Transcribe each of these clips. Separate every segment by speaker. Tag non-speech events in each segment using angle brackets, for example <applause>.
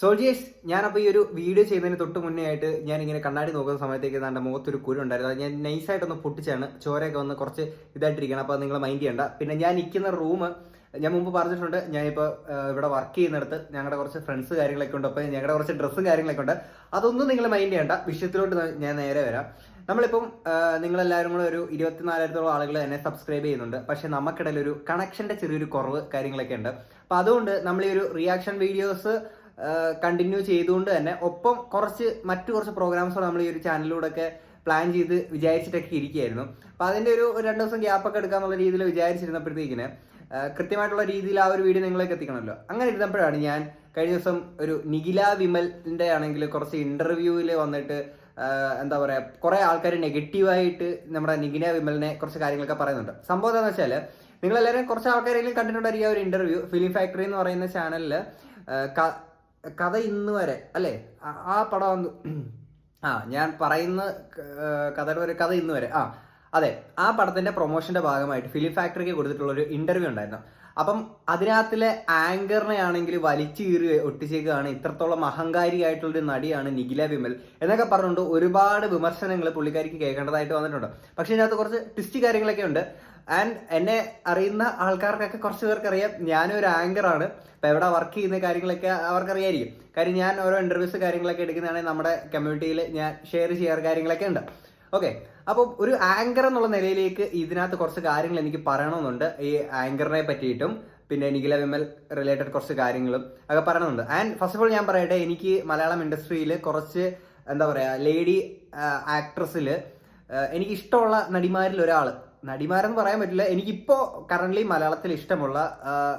Speaker 1: Soldiers ഞാനപ്പോൾ ഈ ഒരു വീഡിയോ ചെയ്യുന്നതിന് തൊട്ട് മുന്നേ ആയിട്ട് ഞാൻ ഇങ്ങനെ കണ്ണാടി നോക്കുന്ന സമയത്തേക്ക് എന്റെ മുഖത്തൊരു കുരു ഉണ്ടായിരുന്നു. അത് ഞാൻ നൈസായിട്ടൊന്ന് പൊട്ടിച്ചാണ്. ചോരയൊക്കെ വന്ന് കുറച്ച് ഇതായിട്ടിരിക്കണം. അപ്പോൾ നിങ്ങൾ മൈൻഡ് ചെയ്യണ്ട. പിന്നെ ഞാൻ നിൽക്കുന്ന റൂം ഞാൻ മുമ്പ് പറഞ്ഞിട്ടുണ്ട് ഞാനിപ്പോൾ ഇവിടെ വർക്ക് ചെയ്യുന്നിടത്ത് ഞങ്ങളുടെ കുറച്ച് ഫ്രണ്ട്സ് കാര്യങ്ങളൊക്കെ ഉണ്ട്. അപ്പോൾ ഞങ്ങളുടെ കുറച്ച് ഡ്രസ്സും കാര്യങ്ങളൊക്കെ ഉണ്ട്. അതൊന്നും നിങ്ങൾ മൈൻഡ് ചെയ്യണ്ട. വിഷയത്തിലോട്ട് ഞാൻ നേരെ വരാം. നമ്മളിപ്പം നിങ്ങളെല്ലാവരും കൂടെ ഒരു ഇരുപത്തിനാലായിരത്തോളം ആളുകൾ എന്നെ സബ്സ്ക്രൈബ് ചെയ്യുന്നുണ്ട്. പക്ഷേ നമുക്കിടയിൽ ഒരു കണക്ഷന്റെ ചെറിയൊരു കുറവ് കാര്യങ്ങളൊക്കെ ഉണ്ട്. അപ്പോൾ അതുകൊണ്ട് നമ്മൾ ഈ ഒരു റിയാക്ഷൻ വീഡിയോസ് കണ്ടിന്യൂ ചെയ്തുകൊണ്ട് തന്നെ ഒപ്പം കുറച്ച് മറ്റു കുറച്ച് പ്രോഗ്രാംസ് നമ്മൾ ഈ ഒരു ചാനലിലൂടെ ഒക്കെ പ്ലാൻ ചെയ്ത് വിചാരിച്ചിട്ടൊക്കെ ഇരിക്കുകയായിരുന്നു. അപ്പൊ അതിന്റെ ഒരു രണ്ടു ദിവസം ഗ്യാപ്പ് ഒക്കെ എടുക്കാന്നുള്ള രീതിയിൽ വിചാരിച്ചിരുന്നപ്പോഴത്തേക്കിന് കൃത്യമായിട്ടുള്ള രീതിയിൽ ആ ഒരു വീഡിയോ നിങ്ങളേക്ക് എത്തിക്കണമല്ലോ. അങ്ങനെ ഇരുന്നപ്പോഴാണ് ഞാൻ കഴിഞ്ഞ ദിവസം ഒരു നിഖില വിമലിന്റെ ആണെങ്കിൽ കുറച്ച് ഇന്റർവ്യൂവിൽ വന്നിട്ട് എന്താ പറയാ കുറെ ആൾക്കാർ നെഗറ്റീവായിട്ട് നമ്മുടെ നിഖില വിമലിനെ കുറച്ച് കാര്യങ്ങളൊക്കെ പറയുന്നുണ്ട്. സംഭവം എന്താണെന്ന് വെച്ചാൽ നിങ്ങളെല്ലാവരും കുറച്ച് ആൾക്കാരെങ്കിലും കണ്ടിട്ടുണ്ടായിരിക്കും ആ ഒരു ഇന്റർവ്യൂ ഫിലിം ഫാക്ടറി എന്ന് പറയുന്ന ചാനലിൽ കഥ ഇന്ന് വരെ അല്ലേ? ആ- പടം ആ ഞാൻ പറയുന്ന കഥയുടെ ഒരു കഥ ഇന്ന് വരെ ആ അതെ ആ പടത്തിന്റെ പ്രൊമോഷന്റെ ഭാഗമായിട്ട് ഫിലിം ഫാക്ടറിക്ക് കൊടുത്തിട്ടുള്ള ഒരു ഇന്റർവ്യൂ ഉണ്ടായിരുന്നു. അപ്പം അതിനകത്തിലെ ആങ്കറിനെ ആണെങ്കിൽ വലിച്ചീറി കീറി ഒട്ടിച്ചേക്കാണ് ഇത്രത്തോളം അഹങ്കാരിയായിട്ടുള്ള ഒരു നടിയാണ് നിഖില വിമൽ എന്നൊക്കെ പറഞ്ഞുകൊണ്ട് ഒരുപാട് വിമർശനങ്ങൾ പുള്ളിക്കാരിക്ക് കേൾക്കേണ്ടതായിട്ട് വന്നിട്ടുണ്ട്. പക്ഷെ ഇതിനകത്ത് കുറച്ച് ട്വിസ്റ്റ് കാര്യങ്ങളൊക്കെ ഉണ്ട്. ആൻഡ് എന്നെ അറിയുന്ന ആൾക്കാർക്കൊക്കെ കുറച്ച് പേർക്ക് അറിയാം ഞാനൊരു ആണ്. അപ്പൊ എവിടെ വർക്ക് ചെയ്യുന്ന കാര്യങ്ങളൊക്കെ അവർക്കറിയായിരിക്കും. കാര്യം ഞാൻ ഓരോ ഇന്റർവ്യൂസ് കാര്യങ്ങളൊക്കെ എടുക്കുന്നതാണെങ്കിൽ നമ്മുടെ കമ്മ്യൂണിറ്റിയിൽ ഞാൻ ഷെയർ ചെയ്യാറ് കാര്യങ്ങളൊക്കെ ഉണ്ട്. ഓക്കെ അപ്പോൾ ഒരു ആങ്കർ എന്നുള്ള നിലയിലേക്ക് ഇതിനകത്ത് കുറച്ച് കാര്യങ്ങൾ എനിക്ക് പറയണമെന്നുണ്ട്. ഈ ആങ്കറിനെ പറ്റിയിട്ടും പിന്നെ നിഖില വിമൽ റിലേറ്റഡ് കുറച്ച് കാര്യങ്ങളും ഒക്കെ പറയണമെന്നുണ്ട്. ആൻഡ് ഫസ്റ്റ് ഓഫ് ഓൾ ഞാൻ പറയട്ടെ എനിക്ക് മലയാളം ഇൻഡസ്ട്രിയിൽ കുറച്ച് എന്താ പറയാ ലേഡി ആക്ട്രസ്സിൽ എനിക്ക് ഇഷ്ടമുള്ള നടിമാരിൽ ഒരാൾ നടിമാരെന്ന് പറയാൻ പറ്റില്ല. എനിക്കിപ്പോ കറന്റ് മലയാളത്തിൽ ഇഷ്ടമുള്ള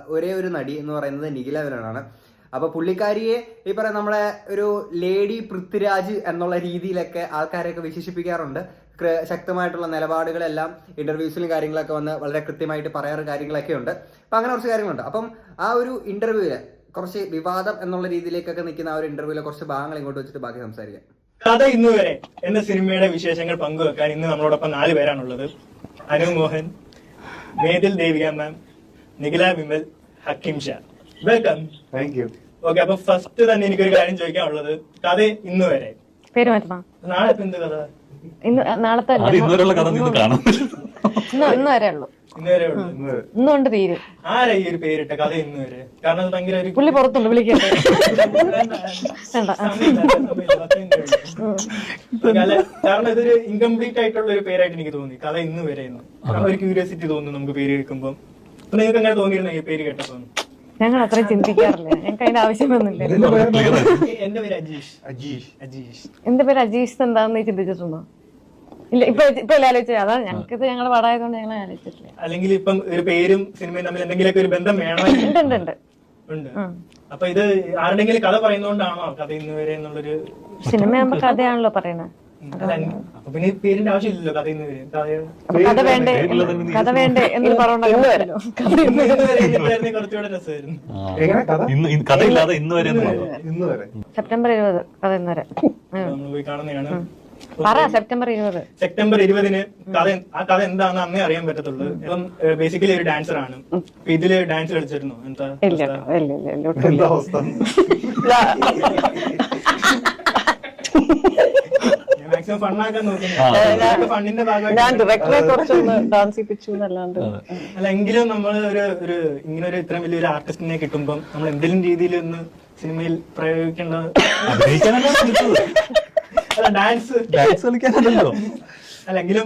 Speaker 1: ഒരേ ഒരു നടി എന്ന് പറയുന്നത് നിഖില വിമലാണ് അപ്പൊ പുള്ളിക്കാരിയെ ഈ പറയുന്ന നമ്മളെ ഒരു ലേഡി പൃഥ്വിരാജ് എന്നുള്ള രീതിയിലൊക്കെ ആൾക്കാരെയൊക്കെ വിശേഷിപ്പിക്കാറുണ്ട്. ശക്തമായിട്ടുള്ള നിലപാടുകളെല്ലാം ഇന്റർവ്യൂസിലും കാര്യങ്ങളൊക്കെ വന്ന് വളരെ കൃത്യമായിട്ട് പറയാറ് കാര്യങ്ങളൊക്കെ ഉണ്ട്. അപ്പൊ അങ്ങനെ കുറച്ച് കാര്യങ്ങളുണ്ട്. അപ്പം ആ ഒരു ഇന്റർവ്യൂവിൽ കുറച്ച് വിവാദം എന്നുള്ള രീതിയിലേക്കൊക്കെ നിൽക്കുന്ന ആ ഒരു ഇന്റർവ്യൂവിലെ കുറച്ച് ഭാഗങ്ങൾ ഇങ്ങോട്ട് വെച്ചിട്ട് ബാക്കി സംസാരിക്കാം.
Speaker 2: കഥ ഇന്ന് വരെ എന്ന സിനിമയുടെ വിശേഷങ്ങൾ പങ്കുവെക്കാൻ ഇന്ന് നമ്മളോടൊപ്പം നാല് പേരാണുള്ളത്. Anu Mohan Methil Devika ma'am Nikhila Vimal Hakim Shah. Welcome
Speaker 3: thank you
Speaker 2: okay അപ്പൊ ഫസ്റ്റ് തന്നെ എനിക്കൊരു കാര്യം ചോദിക്കാനുള്ളത്. കഥ ഇന്ന് വരെ. നാളെ എന്ത് കഥ?
Speaker 4: ഇന്ന് നാളത്തെ ഇന്ന് ഇന്ന് വരെ ഉള്ളു.
Speaker 2: ഇന്ന് വരെ ഉള്ളൂ
Speaker 4: ഇന്ന് കൊണ്ട് തീരും.
Speaker 2: ആരാ ഈ ഒരു പേരിട്ട കഥ ഇന്ന് വരെ കാരണം അത് ഭയങ്കര ഒരു
Speaker 4: പുള്ളി പുറത്തുണ്ട് വിളിക്കട്ടെ.
Speaker 2: കാരണം ഇതൊരു ഇൻകംപ്ലീറ്റ് ആയിട്ടുള്ള ഒരു പേരായിട്ട് എനിക്ക് തോന്നി. കഥ ഇന്ന് വരെ കാരണം ഒരു ക്യൂരിയോസിറ്റി തോന്നുന്നു നമുക്ക് പേര് കേൾക്കുമ്പോൾ നിങ്ങൾക്ക് അങ്ങനെ തോന്നിയിരുന്നു ഈ പേര് കേട്ടപ്പോ?
Speaker 4: ഞങ്ങൾ അത്ര ചിന്തിക്കാറില്ല. ഞങ്ങൾക്ക് അതിന്റെ ആവശ്യമൊന്നുമില്ല.
Speaker 2: എന്റെ പേര് അജീഷ്.
Speaker 3: അജീഷ്.
Speaker 2: അജീഷ്.
Speaker 4: എന്റെ പേര് അജീഷ് എന്താന്ന് നീ ചിന്തിച്ചിട്ടുണ്ടോ? ഇല്ല ഇപ്പൊ ഇപ്പൊ ആലോചിച്ചത് അതാ ഞങ്ങൾക്കിത് ഞങ്ങളുടെ പടായതുകൊണ്ട് ഞങ്ങൾ ആലോചിച്ചിട്ടില്ല.
Speaker 2: അല്ലെങ്കിൽ ഇപ്പം ഒരു പേരും സിനിമയും തമ്മിൽ എന്തെങ്കിലുമൊക്കെ ഒരു ബന്ധം വേണമെങ്കിൽ
Speaker 4: ഉണ്ട് ഉണ്ട് ഉണ്ട്
Speaker 2: ഉണ്ട്. അപ്പൊ ഇത് ആരുടെങ്കിലും കഥ പറയുന്നോണ്ടാണോ കഥ ഇന്ന് വരെ എന്നുള്ളൊരു
Speaker 4: സിനിമയാകുമ്പോ കഥയാണല്ലോ
Speaker 2: പറയുന്നത് അപ്പൊ പിന്നെ ഈ പേരിന്റെ ആവശ്യമില്ലല്ലോ കഥ ഇന്ന് വരെ. കഥ
Speaker 4: കഥ വേണ്ടേ കഥ വേണ്ടേ എന്ന്
Speaker 2: കുറച്ചുകൂടെ രസമായിരുന്നു.
Speaker 5: ഇന്ന് ഇന്ന് കഥയില്ലാതെ ഇന്ന് വരെ എന്ന് പറഞ്ഞു
Speaker 4: സെപ്റ്റംബർ ഇരുപത് കഥ ഇന്ന് വരെ.
Speaker 2: നമ്മൾ പോയി കാണുന്നതാണ്.
Speaker 4: പറ സെപ്റ്റംബർ ഇരുപത്.
Speaker 2: സെപ്റ്റംബർ ഇരുപതിന് കഥ ആ കഥ എന്താണെന്ന് അന്നേ അറിയാൻ പറ്റത്തുള്ളൂ. ഇപ്പം ബേസിക്കലി ഒരു ഡാൻസർ ആണ്. ഇതിൽ ഡാൻസ് കളിച്ചിരുന്നു? എന്താ
Speaker 3: എന്താ അവസ്ഥ?
Speaker 2: ഞാൻ
Speaker 4: ഡയറക്ടറെ കുറച്ചൊന്ന് ഡാൻസ് ചെയ്യിപ്പിച്ചു എന്നല്ലാണ്ട്.
Speaker 2: അല്ല എങ്കിലും നമ്മൾ ഒരു ഒരു ഇങ്ങനെ ഒരു ഇത്രയും വലിയൊരു ആർട്ടിസ്റ്റിനെ കിട്ടുമ്പോൾ നമ്മൾ എന്തെങ്കിലും രീതിയിൽ ഒന്ന് സിനിമയിൽ പ്രയോഗിക്കേണ്ട ഡാൻസ്
Speaker 5: ഡാൻസ് കളിക്കാനല്ലോ
Speaker 2: അല്ലെങ്കിലും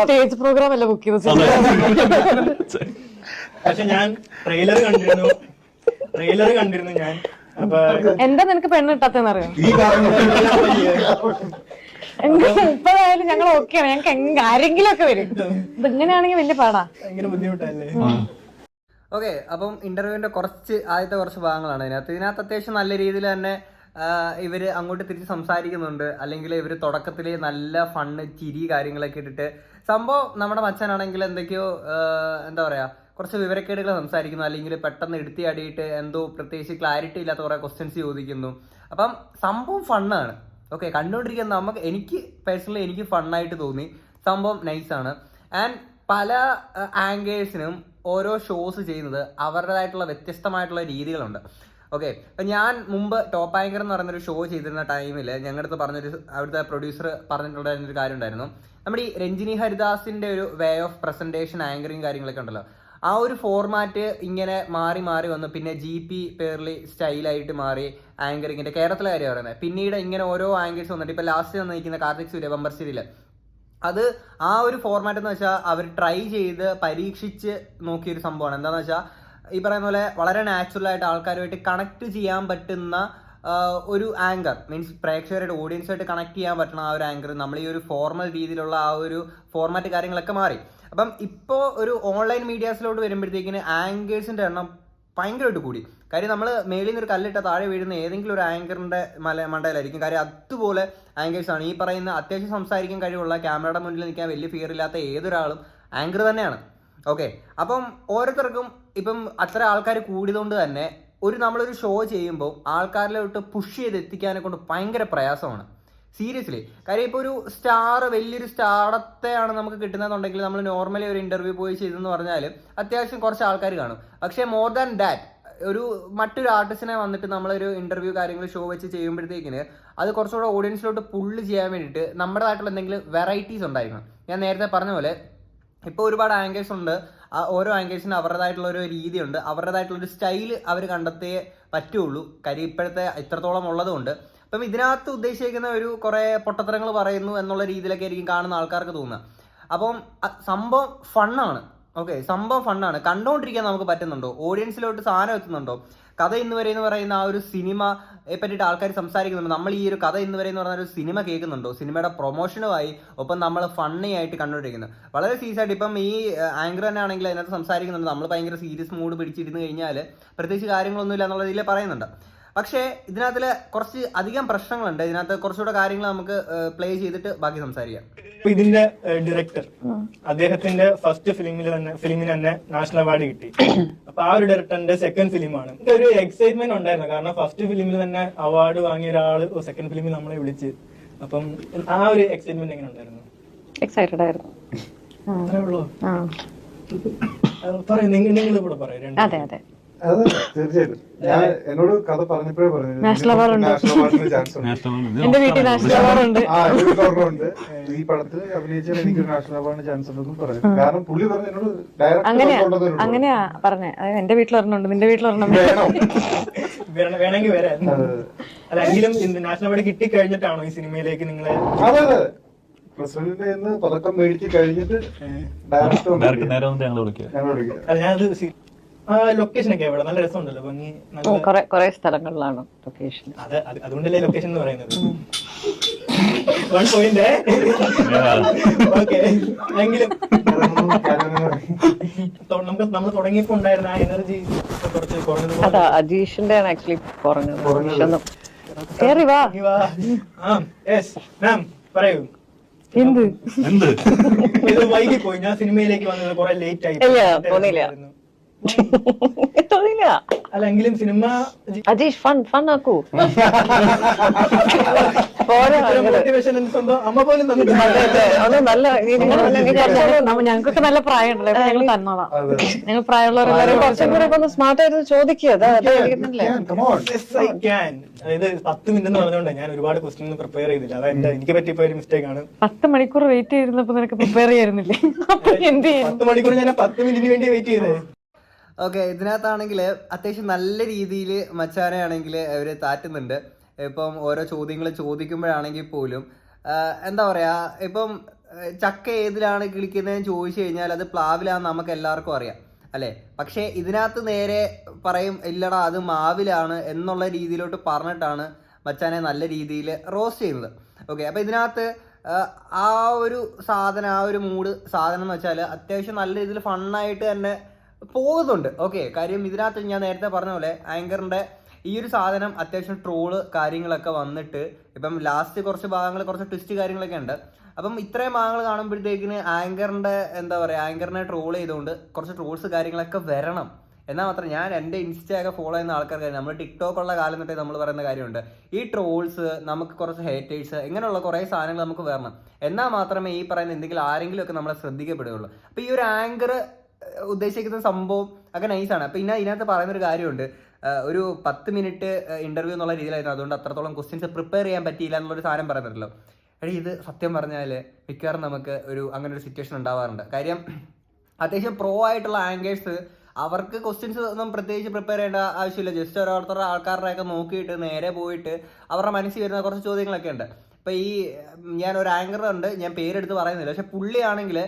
Speaker 4: സ്റ്റേജ് പ്രോഗ്രാം അല്ല ബുക്ക് ചെയ്തത്?
Speaker 2: പക്ഷെ ഞാൻ ട്രെയിലർ കണ്ടിരുന്നു. ട്രെയിലർ കണ്ടിരുന്നു ഞാൻ.
Speaker 4: എന്താ നിനക്ക് പെണ്ണ്
Speaker 3: കാരണം
Speaker 4: എനിക്ക് മുപ്പതായാലും ഞങ്ങൾ ഓക്കെയാണ് ഞങ്ങൾക്ക് ആരെങ്കിലും ഒക്കെ വരും. ഇതെങ്ങനെയാണെങ്കിൽ വലിയ പാടാ.
Speaker 2: ഭയങ്കര ബുദ്ധിമുട്ടല്ലേ?
Speaker 1: ഓക്കെ അപ്പം ഇന്റർവ്യൂവിന്റെ കുറച്ച് ആദ്യത്തെ കുറച്ച് ഭാഗങ്ങളാണ്. ഇതിനകത്ത് ഇതിനകത്ത് അത്യാവശ്യം നല്ല രീതിയിൽ തന്നെ ആ, ഇവർ അങ്ങോട്ട് തിരിച്ച് സംസാരിക്കുന്നുണ്ട്. അല്ലെങ്കിൽ ഇവർ തുടക്കത്തിൽ നല്ല ഫണ്ണ് ചിരി കാര്യങ്ങളൊക്കെ ഇട്ടിട്ട്. സംഭവം നമ്മുടെ മച്ചനാണെങ്കിൽ എന്തൊക്കെയോ എന്താ പറയാ കുറച്ച് വിവരക്കേടുകൾ സംസാരിക്കുന്നു. അല്ലെങ്കിൽ പെട്ടെന്ന് എടുത്തി അടിയിട്ട് എന്തോ പ്രത്യേകിച്ച് ക്ലാരിറ്റി ഇല്ലാത്ത കുറെ ക്വസ്റ്റ്യൻസ് ചോദിക്കുന്നു. അപ്പം സംഭവം ഫണ്ണാണ് ഓക്കെ കണ്ടുകൊണ്ടിരിക്കുന്ന നമുക്ക് എനിക്ക് പേഴ്സണലി എനിക്ക് ഫണ്ണായിട്ട് തോന്നി. സംഭവം നൈസാണ് ആൻഡ് പല ആങ്കേഴ്സിനും ഓരോ ഷോസ് ചെയ്യുന്നത് അവരുടേതായിട്ടുള്ള വ്യത്യസ്തമായിട്ടുള്ള രീതികളുണ്ട്. ഓക്കെ ഞാൻ മുമ്പ് ടോപ്പ് ആങ്കർ എന്ന് പറഞ്ഞൊരു ഷോ ചെയ്തിരുന്ന ടൈമിൽ ഞങ്ങളുടെ അടുത്ത് പറഞ്ഞൊരു അവിടുത്തെ പ്രൊഡ്യൂസർ പറഞ്ഞിട്ടുണ്ടായിരുന്ന ഒരു കാര്യം ഉണ്ടായിരുന്നു. നമ്മുടെ ഈ രഞ്ജിനി ഹരിദാസിന്റെ ഒരു വേ ഓഫ് പ്രസന്റേഷൻ ആങ്കറിങ് കാര്യങ്ങളൊക്കെ ഉണ്ടല്ലോ. ആ ഒരു ഫോർമാറ്റ് ഇങ്ങനെ മാറി മാറി വന്നു. പിന്നെ ജി പി പേർലി സ്റ്റൈലായിട്ട് മാറി ആങ്കറിങ്ങിന്റെ കേരളത്തിലെ കാര്യം പറയുന്നത് പിന്നീട് ഇങ്ങനെ ഓരോ ആങ്കേഴ്സ് വന്നിട്ട് ഇപ്പൊ ലാസ്റ്റ് വന്നിരിക്കുന്ന കാർത്തിക് സൂര്യ ബമ്പർ സീരിയൽ അത് ആ ഒരു ഫോർമാറ്റ് എന്ന് വെച്ചാൽ അവർ ട്രൈ ചെയ്ത് പരീക്ഷിച്ച് നോക്കിയൊരു സംഭവമാണ്. എന്താണെന്ന് വെച്ചാൽ ഈ പറയുന്ന പോലെ വളരെ നാച്ചുറൽ ആയിട്ട് ആൾക്കാരുമായിട്ട് കണക്ട് ചെയ്യാൻ പറ്റുന്ന ഒരു ആങ്കർ മീൻസ് പ്രേക്ഷകരുടെ ഓഡിയൻസുമായിട്ട് കണക്ട് ചെയ്യാൻ പറ്റുന്ന ആ ഒരു ആങ്കർ നമ്മൾ ഈ ഒരു ഫോർമൽ രീതിയിലുള്ള ആ ഒരു ഫോർമാറ്റ് കാര്യങ്ങളൊക്കെ മാറി. അപ്പം ഇപ്പോൾ ഒരു ഓൺലൈൻ മീഡിയാസിലോട്ട് വരുമ്പോഴത്തേക്കിന് ആങ്കേഴ്സിന്റെ എണ്ണം ഭയങ്കരമായിട്ട് കൂടി. കാര്യം നമ്മൾ മേളിൽ നിന്ന് ഒരു കല്ലിട്ട താഴെ വീഴുന്ന ഏതെങ്കിലും ഒരു ആങ്കറിന്റെ മല മണ്ടയിലായിരിക്കും. കാര്യം അതുപോലെ ആങ്കേഴ്സ് ആണ്. ഈ പറയുന്ന അത്യാവശ്യം സംസാരിക്കാൻ കഴിവുള്ള ക്യാമറയുടെ മുന്നിൽ നിൽക്കാൻ വലിയ ഫിയർ ഇല്ലാത്ത ഏതൊരാളും ആങ്കർ തന്നെയാണ്. ഓക്കെ അപ്പം ഓരോരുത്തർക്കും ഇപ്പം അത്ര ആൾക്കാർ കൂടിയതുകൊണ്ട് തന്നെ ഒരു നമ്മളൊരു ഷോ ചെയ്യുമ്പോൾ ആൾക്കാരിലോട്ട് പുഷ് ചെയ്ത് എത്തിക്കാനെ കൊണ്ട് ഭയങ്കര പ്രയാസമാണ്. സീരിയസ്ലി കാര്യം ഇപ്പോൾ ഒരു സ്റ്റാർ വലിയൊരു സ്റ്റാറത്തെയാണ് നമുക്ക് കിട്ടുന്നതെന്നുണ്ടെങ്കിൽ നമ്മൾ നോർമലി ഒരു ഇന്റർവ്യൂ പോയി ചെയ്തെന്ന് പറഞ്ഞാൽ അത്യാവശ്യം കുറച്ച് ആൾക്കാർ കാണും. പക്ഷേ മോർ ദാൻ ദാറ്റ് ഒരു മറ്റൊരു ആർട്ടിസ്റ്റിനെ വന്നിട്ട് നമ്മളൊരു ഇന്റർവ്യൂ കാര്യങ്ങൾ ഷോ വെച്ച് ചെയ്യുമ്പോഴത്തേക്കിന് അത് കുറച്ചുകൂടെ ഓഡിയൻസിലോട്ട് പുള്ള് ചെയ്യാൻ വേണ്ടിയിട്ട് നമ്മുടേതായിട്ടുള്ള എന്തെങ്കിലും വെറൈറ്റീസ് ഉണ്ടായിരിക്കണം. ഞാൻ നേരത്തെ പറഞ്ഞ പോലെ ഇപ്പോൾ ഒരുപാട് ആങ്കേഴ്സ് ഉണ്ട്. ഓരോ ആങ്കേഴ്സിന് അവരുടേതായിട്ടുള്ള ഒരു രീതിയുണ്ട്. അവരുടേതായിട്ടുള്ള ഒരു സ്റ്റൈൽ അവർ കണ്ടെത്തേ പറ്റുള്ളൂ. കാര്യം ഇപ്പോഴത്തെ ഇത്രത്തോളം ഉള്ളതുകൊണ്ട് അപ്പം ഇതിനകത്ത് ഉദ്ദേശിക്കുന്ന ഒരു കുറേ പൊട്ടത്തരങ്ങൾ പറയുന്നു എന്നുള്ള രീതിയിലൊക്കെ ആയിരിക്കും കാണുന്ന ആൾക്കാർക്ക് തോന്നുക. അപ്പം സംഭവം ഫണ്ണാണ് ഓക്കെ സംഭവം ഫണ്ണാണ്. കണ്ടുകൊണ്ടിരിക്കാൻ നമുക്ക് പറ്റുന്നുണ്ടോ? ഓഡിയൻസിലോട്ട് സാധനം എത്തുന്നുണ്ടോ? കഥ ഇന്ന് വരെ എന്ന് പറയുന്ന ആ ഒരു സിനിമയെ പറ്റിയിട്ട് ആൾക്കാർ സംസാരിക്കുന്നുണ്ട്. നമ്മൾ ഈ ഒരു കഥ ഇന്ന് വരെ എന്ന് പറയുന്ന ഒരു സിനിമ കേൾക്കുന്നുണ്ടോ? സിനിമയുടെ പ്രൊമോഷനുമായി ഒപ്പം നമ്മൾ ഫണ്ണി ആയിട്ട് കണ്ടുകൊണ്ടിരിക്കുന്നത് വളരെ സീരിയസ് ആയിട്ട് ഇപ്പം ഈ ആങ്കർ തന്നെ ആണെങ്കിൽ അതിനകത്ത് സംസാരിക്കുന്നുണ്ട്. നമ്മൾ ഭയങ്കര സീരിയസ് മൂഡ് പിടിച്ചിരുന്ന് കഴിഞ്ഞാൽ പ്രത്യേകിച്ച് കാര്യങ്ങളൊന്നുമില്ല എന്നുള്ള രീതിയിൽ പറയുന്നുണ്ട്. പക്ഷേ ഇതിനകത്തിൽ കുറച്ച് അധികം പ്രശ്നങ്ങളുണ്ട്. ഇതിനകത്ത് കുറച്ചുകൂടെ കാര്യങ്ങൾ നമുക്ക് പ്ലേ ചെയ്തിട്ട് ബാക്കി സംസാരിക്കാം.
Speaker 2: ഇതിന്റെ ഡയറക്ടർ അദ്ദേഹത്തിന്റെ ഫസ്റ്റ് ഫിലിമിൽ തന്നെ ഫിലിമിന് തന്നെ നാഷണൽ അവാർഡ് കിട്ടി. അപ്പൊ ആ ഒരു ഡയറക്ടറിന്റെ സെക്കൻഡ് ഫിലിമാണ് ഒരു എക്സൈറ്റ്മെന്റ് ഉണ്ടായിരുന്നു. കാരണം ഫസ്റ്റ് ഫിലിമിൽ തന്നെ അവാർഡ് വാങ്ങിയ ഒരാൾ സെക്കൻഡ് ഫിലിമിൽ നമ്മളെ വിളിച്ച്. അപ്പം ആ ഒരു എക്സൈറ്റ്മെന്റ് എങ്ങനെ ഉണ്ടായിരുന്നു?
Speaker 4: എക്സൈറ്റഡ് ആയിരുന്നു. ആ.
Speaker 2: അത്രേ ഉള്ളൂ?
Speaker 4: ആ.
Speaker 2: പറയും നിങ്ങൾ നിങ്ങൾ കൂടെ പറയാം രണ്ട്
Speaker 4: അതെ അതെ.
Speaker 3: അതെ തീർച്ചയായിട്ടും. ഞാൻ എന്നോട് കഥ പറഞ്ഞപ്പോഴേ പറഞ്ഞു
Speaker 4: നാഷണൽ അവാർഡ് ഉണ്ട്.
Speaker 3: നാഷണൽ അവാർഡിന് ചാൻസ്
Speaker 4: എന്റെ വീട്ടിൽ നാഷണൽ അവാർഡ് ഉണ്ട്.
Speaker 3: ആ ഈ പടത്തിൽ അഭിനയിച്ചാൽ എനിക്ക് നാഷണൽ അവാർഡിന് ചാൻസ് ഉണ്ടെന്നും പറഞ്ഞു കാരണം പുള്ളി പറഞ്ഞു എന്നോട്
Speaker 4: അങ്ങനെയാ
Speaker 3: ഡയറക്ടർ
Speaker 4: അങ്ങനെയാ പറഞ്ഞേ. അതായത് എന്റെ വീട്ടിൽ ഒരെണ്ണുണ്ട് നിന്റെ വീട്ടിൽ ഒരെണ്ണം
Speaker 3: വേണം.
Speaker 2: വേണ- വേണമെങ്കിൽ വരാം.
Speaker 3: അതെ.
Speaker 2: അല്ല എങ്കിലും നാഷണൽ അവാർഡ് കിട്ടി കഴിഞ്ഞിട്ടാണോ ഈ സിനിമയിലേക്ക് നിങ്ങളെ
Speaker 3: അതെ അതെ. പ്രസിഡന്റിന്റെ നിന്ന് പതക്കം മേടിച്ച് കഴിഞ്ഞിട്ട് ഡയറക്ടർ
Speaker 2: ഞാനത് ലൊക്കേഷൻ ഒക്കെ എവിടെ നല്ല രസമുണ്ടല്ലോ ഭംഗി
Speaker 4: കൊറേ കൊറേ സ്ഥലങ്ങളിലാണ് ലൊക്കേഷൻ
Speaker 2: അത് അത് അതുകൊണ്ടല്ലേ ലൊക്കേഷൻ എന്ന് പറയുന്നത്? വൺ പോയിന്റ് ഓക്കെ എങ്കിലും നമുക്ക് നമ്മൾ തുടങ്ങിയപ്പോ ഉണ്ടായിരുന്ന ആ എനർജി കുറച്ച് കുറഞ്ഞത്.
Speaker 4: അതാ അജീഷിന്റെ ആണ് ആക്ച്വലി കുറഞ്ഞത്.
Speaker 2: പറയൂ.
Speaker 4: എന്ത്?
Speaker 5: എന്ത്?
Speaker 2: ഇത് വൈകി പോയി ഞാൻ സിനിമയിലേക്ക് വന്നത് കുറെ ലേറ്റ് ആയി.
Speaker 4: ഇല്ല, തോന്നിയില്ല. തോന്നില്ല
Speaker 2: അല്ല സിനിമ
Speaker 4: അജീഷ് ഫൺ ഫൺ ആക്കൂ <laughs> <laughs> ഞങ്ങൾക്കൊക്കെ നല്ല പ്രായമുണ്ടല്ലോ അപ്പൊ ഞങ്ങൾ തന്നോളാം. ഞങ്ങൾ പ്രായമുള്ളവരെല്ലാവരും കുറച്ചും കൂടെ ഒന്ന് സ്മാർട്ട് ആയിരുന്നു ചോദിക്കുക.
Speaker 2: അതായത് പത്ത് മിനിറ്റ് എന്ന് പറഞ്ഞുകൊണ്ട് ഞാൻ ഒരുപാട് ക്വസ്റ്റ്യൻ പ്രിപ്പയർ ചെയ്തില്ല. അതായത് എനിക്ക് പറ്റിയ ഒരു മിസ്റ്റേക്ക് ആണ്.
Speaker 4: പത്ത് മണിക്കൂർ വെയിറ്റ് ചെയ്തിരുന്നപ്പോ നിനക്ക് പ്രിപ്പയർ ചെയ്യായിരുന്നില്ലേ? <laughs> അപ്പൊ എന്ത് ചെയ്യും?
Speaker 2: പത്ത് മണിക്കൂർ ഞാൻ പത്ത് മിനിറ്റിന് വേണ്ടി വെയിറ്റ് ചെയ്തത്
Speaker 1: ഓക്കെ ഇതിനകത്താണെങ്കിൽ അത്യാവശ്യം നല്ല രീതിയിൽ മച്ചാനെ ആണെങ്കിൽ അവർ താറ്റുന്നുണ്ട്. ഇപ്പം ഓരോ ചോദ്യങ്ങൾ ചോദിക്കുമ്പോഴാണെങ്കിൽ പോലും എന്താ പറയുക ഇപ്പം ചക്ക ഏതിലാണ് കിളിക്കുന്നതെന്ന് ചോദിച്ചു കഴിഞ്ഞാൽ അത് പ്ലാവിലാണെന്ന് നമുക്ക് എല്ലാവർക്കും അറിയാം അല്ലേ? പക്ഷേ ഇതിനകത്ത് നേരെ പറയും ഇല്ലടാ അത് മാവിലാണ് എന്നുള്ള രീതിയിലോട്ട് പറഞ്ഞിട്ടാണ് മച്ചാനെ നല്ല രീതിയിൽ റോസ്റ്റ് ചെയ്യുന്നത്. ഓക്കെ അപ്പോൾ ഇതിനകത്ത് ആ ഒരു സാധനം ആ ഒരു മൂഡ് സാധനം എന്ന് വെച്ചാൽ അത്യാവശ്യം നല്ല രീതിയിൽ ഫണ്ണായിട്ട് തന്നെ പോകുന്നുണ്ട്. ഓക്കെ കാര്യം ഇതിനകത്ത് ഞാൻ നേരത്തെ പറഞ്ഞ പോലെ ആങ്കറിന്റെ ഈ ഒരു സാധനം അത്യാവശ്യം ട്രോൾ കാര്യങ്ങളൊക്കെ വന്നിട്ട് ഇപ്പം ലാസ്റ്റ് കുറച്ച് ഭാഗങ്ങൾ കുറച്ച് ട്വിസ്റ്റ് കാര്യങ്ങളൊക്കെ ഉണ്ട്. അപ്പം ഇത്രയും ഭാഗങ്ങൾ കാണുമ്പോഴത്തേക്കിന് ആങ്കറിന്റെ എന്താ പറയുക ആങ്കറിനെ ട്രോൾ ചെയ്തുകൊണ്ട് കുറച്ച് ട്രോൾസ് കാര്യങ്ങളൊക്കെ വരണം. എന്നാൽ മാത്രം ഞാൻ എന്റെ ഇൻസ്റ്റയൊക്കെ ഫോളോ ചെയ്യുന്ന ആൾക്കാർക്ക് നമ്മൾ ടിക്ടോക്ക് ഉള്ള കാലം തൊട്ടേ നമ്മൾ പറയുന്ന കാര്യമുണ്ട്. ഈ ട്രോൾസ് നമുക്ക് കുറച്ച് ഹേറ്റേഴ്സ് ഇങ്ങനെയുള്ള കുറേ സാധനങ്ങൾ നമുക്ക് വരണം. എന്നാൽ മാത്രമേ ഈ പറയുന്ന എന്തെങ്കിലും ആരെങ്കിലുമൊക്കെ നമ്മളെ ശ്രദ്ധിക്കപ്പെടുകയുള്ളൂ. അപ്പോൾ ഈ ഒരു ആങ്കർ ഉദ്ദേശിക്കുന്ന സംഭവം ഒക്കെ നൈസാണ് അപ്പം പിന്നെ ഇതിനകത്ത് പറയുന്നൊരു കാര്യമുണ്ട്. ഒരു പത്ത് മിനിറ്റ് ഇന്റർവ്യൂ എന്നുള്ള രീതിയിലായിരുന്നു. അതുകൊണ്ട് അത്രത്തോളം ക്വസ്റ്റ്യൻസ് പ്രിപ്പയർ ചെയ്യാൻ പറ്റിയില്ല എന്നുള്ളൊരു സാധനം പറയുന്നുണ്ടല്ലോ. എടീ ഇത് സത്യം പറഞ്ഞാൽ മിക്കവാറും നമുക്ക് ഒരു അങ്ങനെ ഒരു സിറ്റുവേഷൻ ഉണ്ടാവാറുണ്ട്. കാര്യം അത്യാവശ്യം പ്രോ ആയിട്ടുള്ള ആങ്കേഴ്സ് അവർക്ക് ക്വസ്റ്റ്യൻസ് ഒന്നും പ്രത്യേകിച്ച് പ്രിപ്പയർ ചെയ്യേണ്ട ആവശ്യമില്ല. ജസ്റ്റ് ഓരോരുത്തരുടെ ആൾക്കാരുടെയൊക്കെ നോക്കിയിട്ട് നേരെ പോയിട്ട് അവരുടെ മനസ്സിൽ വരുന്ന കുറച്ച് ചോദ്യങ്ങളൊക്കെ ഉണ്ട്. ഇപ്പം ഈ ഞാൻ ഒരു ആങ്കർ ഉണ്ട്. ഞാൻ പേരെടുത്ത് പറയുന്നില്ല. പക്ഷെ പുള്ളിയാണെങ്കിൽ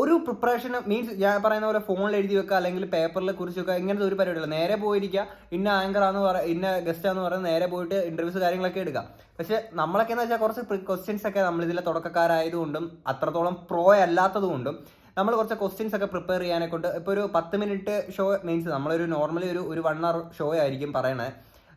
Speaker 1: ഒരു പ്രിപ്പറേഷൻ മീൻസ് ഞാൻ പറയുന്ന പോലെ ഫോണിൽ എഴുതി വെക്കുക അല്ലെങ്കിൽ പേപ്പറിൽ കുറിച്ച് വെക്കുക ഇങ്ങനത്തെ ഒരു പരിപാടിയില്ല. നേരെ പോയിരിക്കുക ഇന്ന ആങ്കറാന്ന് പറ ഇന്ന ഗസ്റ്റ് ഗസ്റ്റാന്ന് പറയുന്നത് നേരെ പോയിട്ട് ഇന്റർവ്യൂസ് കാര്യങ്ങളൊക്കെ എടുക്കുക പക്ഷെ നമ്മളൊക്കെ എന്ന് വെച്ചാൽ കുറച്ച് ക്വസ്റ്റ്യൻസ് ഒക്കെ നമ്മൾ ഇതിലെ തുടക്കക്കാരായതുകൊണ്ടും അത്രത്തോളം പ്രോ അല്ലാത്തതുകൊണ്ടും നമ്മൾ കുറച്ച് ക്വസ്റ്റ്യൻസ് ഒക്കെ പ്രിപ്പയർ ചെയ്യാനെ കൊണ്ട് ഇപ്പോൾ ഒരു പത്ത് മിനിറ്റ് ഷോ മീൻസ് നമ്മളൊരു നോർമലി ഒരു ഒരു വൺ അവർ ഷോ ആയിരിക്കും പറയണേ.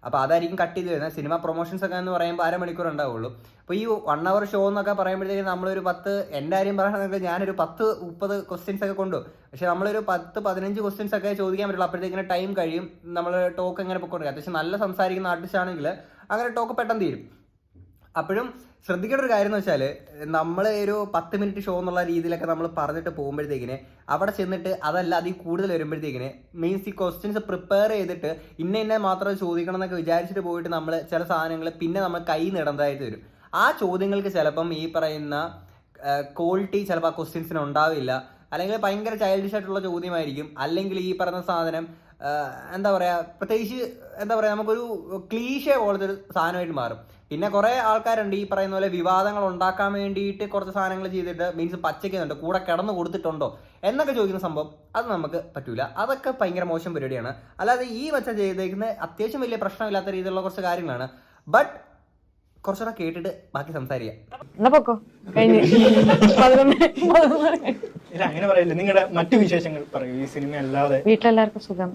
Speaker 1: അപ്പോൾ അതായിരിക്കും കട്ട് ചെയ്ത് വരുന്നത്. സിനിമ പ്രൊമോഷൻസ് ഒക്കെ എന്ന് പറയുമ്പോൾ അരമണിക്കൂർ ഉണ്ടാവുള്ളൂ. അപ്പോൾ ഈ വൺ അവർ ഷോ എന്നൊക്കെ പറയുമ്പോഴത്തേക്കും നമ്മളൊരു പത്ത് എന്റെ കാര്യം പറയുകയാണെങ്കിൽ ഞാനൊരു പത്ത് മുപ്പത് ക്വസ്റ്റ്യൻസ് ഒക്കെ കൊണ്ടു. പക്ഷെ നമ്മളൊരു പത്ത് പതിനഞ്ച് ക്വസ്റ്റ്യൻസ് ഒക്കെ ചോദിക്കാൻ പറ്റുള്ളൂ. അപ്പോഴത്തേക്കിന് ടൈം കഴിയും. നമ്മൾ ടോക്ക് എങ്ങനെ പൊക്കൊണ്ടിരിക്കുക അത്യാവശ്യം നല്ല സംസാരിക്കുന്ന ആർട്ടിസ്റ്റ് ആണെങ്കിൽ അങ്ങനെ ടോക്ക് പെട്ടെന്ന് തീരും. അപ്പോഴും ശ്രദ്ധിക്കേണ്ട ഒരു കാര്യം എന്ന് വെച്ചാൽ നമ്മൾ ഒരു പത്ത് മിനിറ്റ് ഷോ എന്നുള്ള രീതിയിലൊക്കെ നമ്മൾ പറഞ്ഞിട്ട് പോകുമ്പോഴത്തേക്കിന് അവിടെ ചെന്നിട്ട് അതല്ല അതിൽ കൂടുതൽ വരുമ്പോഴത്തേക്കിന് മീൻസ് ഈ ക്വസ്റ്റ്യൻസ് പ്രിപ്പയർ ചെയ്തിട്ട് ഇന്ന ഇന്ന മാത്രം ചോദിക്കണം എന്നൊക്കെ വിചാരിച്ചിട്ട് പോയിട്ട് നമ്മൾ ചില സാധനങ്ങൾ പിന്നെ നമ്മൾ കൈ നേടേണ്ടതായിട്ട് വരും. ആ ചോദ്യങ്ങൾക്ക് ചിലപ്പം ഈ പറയുന്ന ക്വാളിറ്റി ചിലപ്പോൾ ആ ക്വസ്റ്റ്യൻസിന് ഉണ്ടാവില്ല. അല്ലെങ്കിൽ ഭയങ്കര ചൈൽഡിഷ് ആയിട്ടുള്ള ചോദ്യമായിരിക്കും. അല്ലെങ്കിൽ ഈ പറയുന്ന സാധനം എന്താ പറയാ പ്രത്യേകിച്ച് എന്താ പറയാ നമുക്കൊരു ക്ലീശ പോലത്തെ ഒരു സാധനമായിട്ട് മാറും. പിന്നെ കുറെ ആൾക്കാരുണ്ട് ഈ പറയുന്ന പോലെ വിവാദങ്ങൾ ഉണ്ടാക്കാൻ വേണ്ടിയിട്ട് കുറച്ച് സാധനങ്ങൾ ചെയ്തിട്ട് മീൻസ് പച്ചയ്ക്കുന്നുണ്ട് കൂടെ കിടന്നു കൊടുത്തിട്ടുണ്ടോ എന്നൊക്കെ ചോദിക്കുന്ന സംഭവം അത് നമുക്ക് പറ്റൂല. അതൊക്കെ ഭയങ്കര മോശം പരിപാടിയാണ്. അല്ലാതെ ഈ വച്ച ചെയ്തേക്കുന്ന അത്യാവശ്യം വലിയ പ്രശ്നമില്ലാത്ത രീതിയിലുള്ള കുറച്ച് കാര്യങ്ങളാണ്. ബട്ട് കുറച്ചുകൂടെ കേട്ടിട്ട് ബാക്കി സംസാരിക്കാം.
Speaker 2: അങ്ങനെ പറയില്ല. നിങ്ങളുടെ മറ്റു വിശേഷങ്ങൾ പറയൂ. ഈ സിനിമ അല്ലാതെ
Speaker 4: വീട്ടിലെല്ലാവർക്കും സുഖം.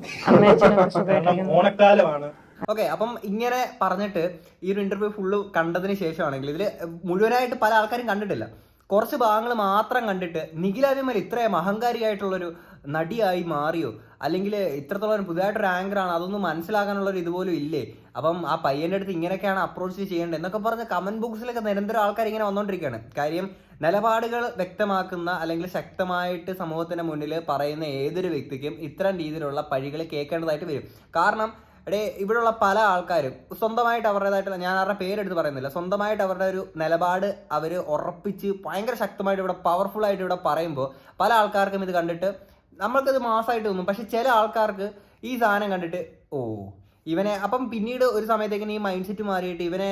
Speaker 2: ഓണക്കാലമാണ്.
Speaker 1: ഓക്കെ അപ്പം ഇങ്ങനെ പറഞ്ഞിട്ട് ഈ ഒരു ഇന്റർവ്യൂ ഫുള്ള് കണ്ടതിന് ശേഷമാണെങ്കിൽ ഇതിൽ മുഴുവനായിട്ട് പല ആൾക്കാരും കണ്ടിട്ടില്ല. കുറച്ച് ഭാഗങ്ങൾ മാത്രം കണ്ടിട്ട് നിഖില ഇത്രയും അഹങ്കാരിയായിട്ടുള്ളൊരു നടിയായി മാറിയോ? അല്ലെങ്കിൽ ഇത്രത്തോളം പുതിയതായിട്ടൊരു ആങ്കറാണ് അതൊന്നും മനസ്സിലാക്കാനുള്ള ഒരു ഇതുപോലും ഇല്ലേ? അപ്പം ആ പയ്യന്റെ അടുത്ത് ഇങ്ങനെയൊക്കെയാണ് അപ്രോച്ച് ചെയ്യേണ്ടത് എന്നൊക്കെ പറഞ്ഞ് കമന്റ് ബോക്സിലൊക്കെ നിരന്തരം ആൾക്കാർ ഇങ്ങനെ വന്നുകൊണ്ടിരിക്കുകയാണ് കാര്യം നിലപാടുകൾ വ്യക്തമാക്കുന്ന അല്ലെങ്കിൽ ശക്തമായിട്ട് സമൂഹത്തിന്റെ മുന്നിൽ പറയുന്ന ഏതൊരു വ്യക്തിക്കും ഇത്തരം രീതിയിലുള്ള പഴികൾ കേൾക്കേണ്ടതായിട്ട് വരും. കാരണം എടേ ഇവിടെയുള്ള പല ആൾക്കാരും സ്വന്തമായിട്ട് അവരുടേതായിട്ടുള്ള ഞാൻ അവരുടെ പേരെടുത്ത് പറയുന്നില്ല സ്വന്തമായിട്ട് അവരുടെ ഒരു നിലപാട് അവർ ഉറപ്പിച്ച് ഭയങ്കര ശക്തമായിട്ട് ഇവിടെ പവർഫുൾ ആയിട്ട് ഇവിടെ പറയുമ്പോൾ പല ആൾക്കാർക്കും ഇത് കണ്ടിട്ട് നമ്മൾക്കത് മാസമായിട്ട് തോന്നും. പക്ഷെ ചില ആൾക്കാർക്ക് ഈ സാധനം കണ്ടിട്ട് ഓ ഇവനെ അപ്പം പിന്നീട് ഒരു സമയത്തേക്കിന് ഈ മൈൻഡ് സെറ്റ് മാറിയിട്ട് ഇവനെ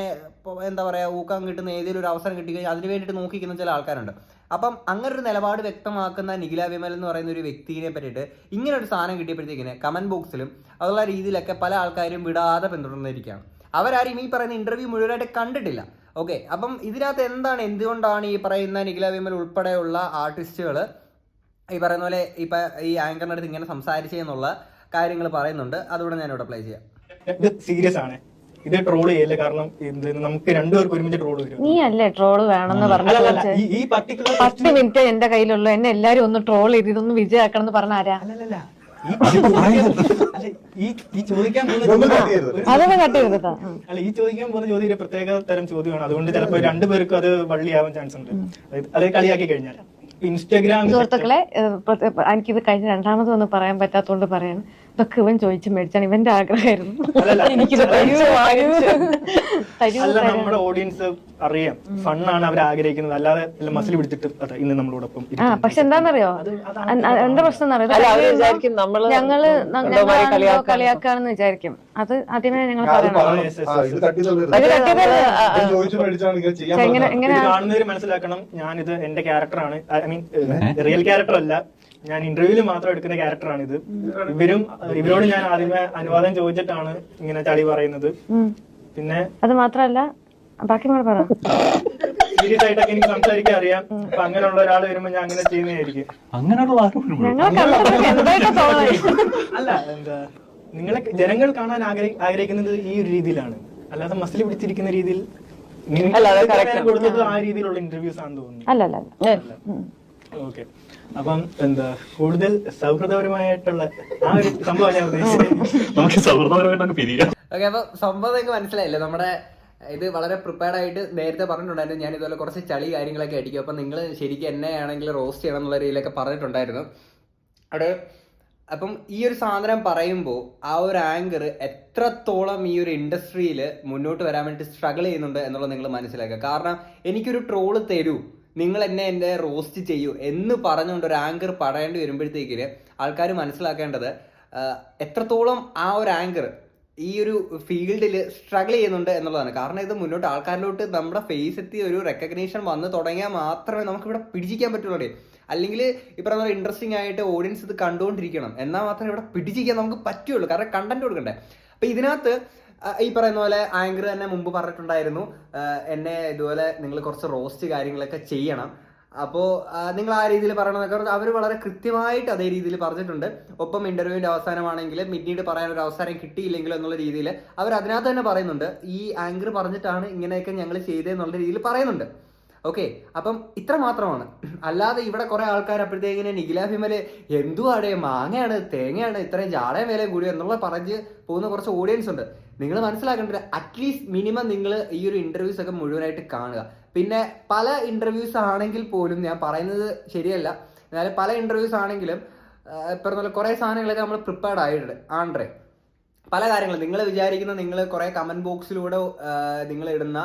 Speaker 1: എന്താ പറയുക ഊക്കാൻ കിട്ടുന്ന ഏതെങ്കിലും ഒരു അവസരം കിട്ടിക്കഴിഞ്ഞാൽ അതിന് വേണ്ടിയിട്ട് നോക്കിക്കുന്ന ചില ആൾക്കാരുണ്ട്. അപ്പം അങ്ങനെ ഒരു നിലപാട് വ്യക്തമാക്കുന്ന നിഖില വിമൽ എന്ന് പറയുന്ന ഒരു വ്യക്തിയെ പറ്റിയിട്ട് ഇങ്ങനെ ഒരു സാധനം കിട്ടിയപ്പോഴത്തേക്കിന് കമന്റ് ബോക്സിലും അതുള്ള രീതിയിലൊക്കെ പല ആൾക്കാരും വിടാതെ പിന്തുടർന്നിരിക്കുകയാണ്. അവരാരും ഈ പറയുന്ന ഇന്റർവ്യൂ മുഴുവനായിട്ട് കണ്ടിട്ടില്ല. ഓക്കെ അപ്പം ഇതിനകത്ത് എന്താണ് എന്തുകൊണ്ടാണ് ഈ പറയുന്ന നിഖില വിമൽ ഉൾപ്പെടെയുള്ള ആർട്ടിസ്റ്റുകൾ ഈ പറയുന്ന പോലെ ഇപ്പൊ ഈ ആങ്കറിനടുത്ത് അടുത്ത് ഇങ്ങനെ സംസാരിച്ചെന്നുള്ള കാര്യങ്ങൾ പറയുന്നുണ്ട്. അതുകൊണ്ട് ഞാനിവിടെ അപ്ലൈ പ്ലേ ചെയ്യാം.
Speaker 2: ഇത് സീരിയസ് ആണ്. ഇത് ട്രോൾ ചെയ്യല്ലേ? കാരണം ഇത് നമുക്ക് രണ്ടുപേർക്ക് ഒരുമിച്ച് ട്രോൾ വരും.
Speaker 4: നീ അല്ലേ ട്രോൾ വേണമെന്ന് പറഞ്ഞു
Speaker 2: ഈ- ഈ പർട്ടിക്കുലർ
Speaker 4: പത്ത് മിനിറ്റ് എന്റെ കയ്യിലുള്ളൂ. എന്നെ എല്ലാരും ഒന്ന് ട്രോൾ ചെയ്ത് ഇതൊന്ന് വിജയാക്കണം എന്ന് പറഞ്ഞ ആരാ?
Speaker 2: അല്ലല്ല ഈ ചോദിക്കാൻ. അല്ല ഈ ചോദിക്കാൻ പോകുന്ന ചോദ്യം ഒരു പ്രത്യേക തരം ചോദ്യമാണ്. അതുകൊണ്ട് ചിലപ്പോ രണ്ടുപേർക്കും അത് വള്ളിയാവാൻ ചാൻസ് ഉണ്ട്. അത് കളിയാക്കി കഴിഞ്ഞാൽ. ഇൻസ്റ്റാഗ്രാം
Speaker 4: സുഹൃത്തുക്കളെ എനിക്കിത് കഴിഞ്ഞ രണ്ടാമത് ഒന്ന് പറയാൻ പറ്റാത്തോണ്ട് പറയാണ്. ഇതൊക്കെ ഇവൻ ചോദിച്ച് മേടിച്ചാണ്. ഇവന്റെ ആഗ്രഹമായിരുന്നു. എനിക്ക്
Speaker 2: അല്ല നമ്മുടെ ഓഡിയൻസ് അറിയാം. ഫണ്ണാണ് അവർ ആഗ്രഹിക്കുന്നത്. അല്ലാതെ മസിൽ പിടിച്ചിട്ട് ഇന്ന് നമ്മളോടൊപ്പം
Speaker 4: ആ. പക്ഷെ എന്താണെന്നറിയോ? എന്താ പ്രശ്നം എന്നറിയോ
Speaker 6: ഞങ്ങൾ.
Speaker 4: കളിയാക്കാണെന്ന് വിചാരിക്കും. അത് ആദ്യമേ ഞങ്ങൾ
Speaker 2: മനസ്സിലാക്കണം. ഞാനിത് എന്റെ ക്യാരക്ടറാണ് ഐ മീൻ റിയൽ ക്യാരക്ടർ അല്ല. ഞാൻ ഇന്റർവ്യൂവിൽ മാത്രം എടുക്കുന്ന ക്യാരക്ടറാണ് ഇത് ഇവരും ഇവരോട് ഞാൻ ആദ്യമേ അനുവാദം ചോദിച്ചിട്ടാണ് ഇങ്ങനെ ചളി പറയുന്നത്. പിന്നെ
Speaker 4: അത് മാത്രല്ല ബാക്കി പറ.
Speaker 2: സീരിയസ് ആയിട്ടൊക്കെ എനിക്ക് സംസാരിക്കാൻ അറിയാം. അപ്പൊ അങ്ങനെയുള്ള ഒരാൾ വരുമ്പോ ഞാൻ അങ്ങനെ ചെയ്യുന്നതായിരിക്കും അല്ല എന്താ നിങ്ങളെ ജനങ്ങൾ കാണാൻ ആഗ്രഹി ആഗ്രഹിക്കുന്നത് ഈ ഒരു രീതിയിലാണ്. അല്ലാതെ മസിൽ പിടിച്ചിരിക്കുന്ന രീതിയിൽ കൊടുത്തത് ആ രീതിയിലുള്ള ഇന്റർവ്യൂസ് ആണെന്ന് തോന്നുന്നു.
Speaker 4: അല്ല അല്ല. അല്ല
Speaker 2: ഓക്കെ അപ്പം എന്താ കൂടുതൽ സൗഹൃദപരമായിട്ടുള്ള ആ ഒരു സംഭവം ഞാൻ ഉദ്ദേശിച്ചത്.
Speaker 5: നമുക്ക് സൗഹൃദപരമായിട്ട് അങ്ങ് പിരിയാം.
Speaker 1: ഓക്കെ അപ്പൊ സംഭവം നിങ്ങൾക്ക് മനസ്സിലായില്ലേ? നമ്മുടെ ഇത് വളരെ പ്രിപ്പയർഡ് ആയിട്ട് നേരത്തെ പറഞ്ഞിട്ടുണ്ടായിരുന്നു. ഞാൻ ഇതുപോലെ കുറച്ച് ചളി കാര്യങ്ങളൊക്കെ അടിക്കും. അപ്പൊ നിങ്ങൾ ശരിക്കും എന്നെ ആണെങ്കിൽ റോസ്റ്റ് ചെയ്യണം എന്നുള്ള രീതിയിലൊക്കെ പറഞ്ഞിട്ടുണ്ടായിരുന്നു. അവിടെ അപ്പം ഈ ഒരു സാധനം പറയുമ്പോൾ ആ ഒരു ആങ്കർ എത്രത്തോളം ഈ ഒരു ഇൻഡസ്ട്രിയിൽ മുന്നോട്ട് വരാൻ വേണ്ടി സ്ട്രഗിൾ ചെയ്യുന്നുണ്ട് എന്നുള്ളത് നിങ്ങൾ മനസ്സിലാക്കുക. കാരണം എനിക്കൊരു ട്രോൾ തരൂ. നിങ്ങൾ എന്നെ എന്റെ റോസ്റ്റ് ചെയ്യൂ എന്ന് പറഞ്ഞുകൊണ്ട് ഒരു ആങ്കർ പറയേണ്ടി വരുമ്പോഴത്തേക്കിൽ ആൾക്കാർ മനസ്സിലാക്കേണ്ടത് എത്രത്തോളം ആ ഒരു ആങ്കർ ഈ ഒരു ഫീൽഡിൽ സ്ട്രഗിൾ ചെയ്യുന്നുണ്ട് എന്നുള്ളതാണ്. കാരണം ഇത് മുന്നോട്ട് ആൾക്കാരിലോട്ട് നമ്മുടെ ഫേസ് എത്തി ഒരു റെക്കഗ്നീഷൻ വന്ന് തുടങ്ങിയാൽ മാത്രമേ നമുക്ക് ഇവിടെ പിടിച്ചിരിക്കാൻ പറ്റുള്ളൂ അല്ലെങ്കിൽ ഈ പറഞ്ഞ ഇൻട്രസ്റ്റിംഗ് ആയിട്ട് ഓഡിയൻസ് ഇത് കണ്ടുകൊണ്ടിരിക്കണം. എന്നാൽ മാത്രമേ ഇവിടെ പിടിച്ചിരിക്കാൻ നമുക്ക് പറ്റുള്ളൂ. കാരണം കണ്ടന്റ് കൊടുക്കണ്ടേ? അപ്പൊ ഇതിനകത്ത് ഈ പറയുന്ന പോലെ ആങ്കർ തന്നെ മുമ്പ് പറഞ്ഞിട്ടുണ്ടായിരുന്നു. എന്നെ ഇതുപോലെ നിങ്ങൾ കുറച്ച് റോസ്റ്റ് കാര്യങ്ങളൊക്കെ ചെയ്യണം. അപ്പോൾ നിങ്ങൾ ആ രീതിയിൽ പറയണമെന്നൊക്കെ അവർ വളരെ കൃത്യമായിട്ട് അതേ രീതിയിൽ പറഞ്ഞിട്ടുണ്ട്. ഒപ്പം ഇന്റർവ്യൂവിന്റെ അവസാനമാണെങ്കിൽ പിന്നീട് പറയാൻ ഒരു അവസരം കിട്ടിയില്ലെങ്കിലോ എന്നുള്ള രീതിയിൽ അവർ അതിനകത്ത് തന്നെ പറയുന്നുണ്ട്. ഈ ആങ്കർ പറഞ്ഞിട്ടാണ് ഇങ്ങനെയൊക്കെ ഞങ്ങൾ ചെയ്തതെന്നുള്ള രീതിയിൽ പറയുന്നുണ്ട്. ഓക്കെ അപ്പം ഇത്ര മാത്രമാണ്. അല്ലാതെ ഇവിടെ കുറെ ആൾക്കാർ അപ്പോഴത്തേക്കിനെ നിഖിലാഭിമൽ എന്തുവാടേ മാങ്ങയാണ് തേങ്ങയാണ് ഇത്രയും ജാടയും വില കൂടി എന്നുള്ള പറഞ്ഞ് പോകുന്ന കുറച്ച് ഓഡിയൻസ് ഉണ്ട്. നിങ്ങൾ മനസ്സിലാക്കേണ്ടത് അറ്റ്ലീസ്റ്റ് മിനിമം നിങ്ങൾ ഈ ഒരു ഇന്റർവ്യൂസ് ഒക്കെ മുഴുവനായിട്ട് കാണുക. പിന്നെ പല ഇന്റർവ്യൂസ് ആണെങ്കിൽ പോലും ഞാൻ പറയുന്നത് ശരിയല്ല. എന്നാലും പല ഇന്റർവ്യൂസ് ആണെങ്കിലും ഇപ്പം നല്ല കുറേ സാധനങ്ങളൊക്കെ നമ്മൾ പ്രിപ്പയർഡ് ആയിട്ടുണ്ട്. ആണ്ടേ പല കാര്യങ്ങളും. നിങ്ങൾ വിചാരിക്കുന്ന നിങ്ങൾ കുറെ കമന്റ് ബോക്സിലൂടെ നിങ്ങൾ ഇടുന്ന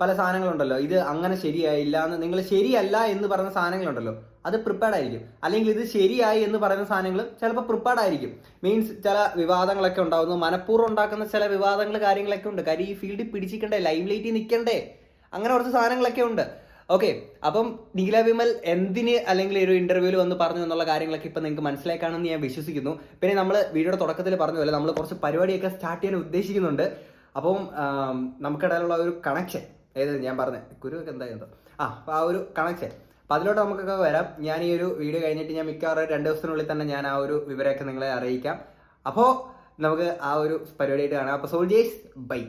Speaker 1: പല സാധനങ്ങളുണ്ടല്ലോ. ഇത് അങ്ങനെ ശരിയായില്ല എന്ന് നിങ്ങൾ ശരിയല്ല എന്ന് പറയുന്ന സാധനങ്ങളുണ്ടല്ലോ. അത് പ്രിപ്പയർഡ് ആയിരിക്കും. അല്ലെങ്കിൽ ഇത് ശരിയായി എന്ന് പറയുന്ന സാധനങ്ങൾ ചിലപ്പോൾ പ്രിപ്പയർഡ് ആയിരിക്കും. മീൻസ് ചില വിവാദങ്ങളൊക്കെ ഉണ്ടാകുന്നു മനഃപൂർവം ഉണ്ടാക്കുന്ന ചില വിവാദങ്ങൾ കാര്യങ്ങളൊക്കെ ഉണ്ട്. കാര്യം ഈ ഫീൽഡിൽ പിടിച്ചിക്കണ്ടേ? ലൈവ് ലൈറ്റിൽ നിൽക്കണ്ടേ അങ്ങനെ കുറച്ച് സാധനങ്ങളൊക്കെ ഉണ്ട്. ഓക്കെ അപ്പം നീല വിമൽ എന്തിന് അല്ലെങ്കിൽ ഒരു ഇന്റർവ്യൂവിൽ വന്ന് പറഞ്ഞു എന്നുള്ള കാര്യങ്ങളൊക്കെ ഇപ്പം നിങ്ങൾക്ക് മനസ്സിലാക്കാണെന്ന് ഞാൻ വിശ്വസിക്കുന്നു. പിന്നെ നമ്മൾ വീഡിയോയുടെ തുടക്കത്തിൽ പറഞ്ഞ പോലെ നമ്മൾ കുറച്ച് പരിപാടിയൊക്കെ സ്റ്റാർട്ട് ചെയ്യാൻ ഉദ്ദേശിക്കുന്നുണ്ട്. അപ്പം നമുക്കിടയിലുള്ള ഒരു കണക്ഷൻ ഏത് ഞാൻ പറഞ്ഞ. കുരുവൊക്കെ എന്തായിരുന്നു ആ അപ്പൊ ആ ഒരു കണക്ഷൻ അപ്പം അതിലോട്ട് നമുക്കൊക്കെ വരാം. ഞാൻ ഈ ഒരു വീഡിയോ കഴിഞ്ഞിട്ട് ഞാൻ മിക്കവാറും രണ്ട് ദിവസത്തിനുള്ളിൽ തന്നെ ഞാൻ ആ ഒരു വിവരമൊക്കെ നിങ്ങളെ അറിയിക്കാം. അപ്പോൾ നമുക്ക് ആ ഒരു പരിപാടിയായിട്ട് കാണാം. അപ്പോൾ സോൾജേഴ്സ് ബൈ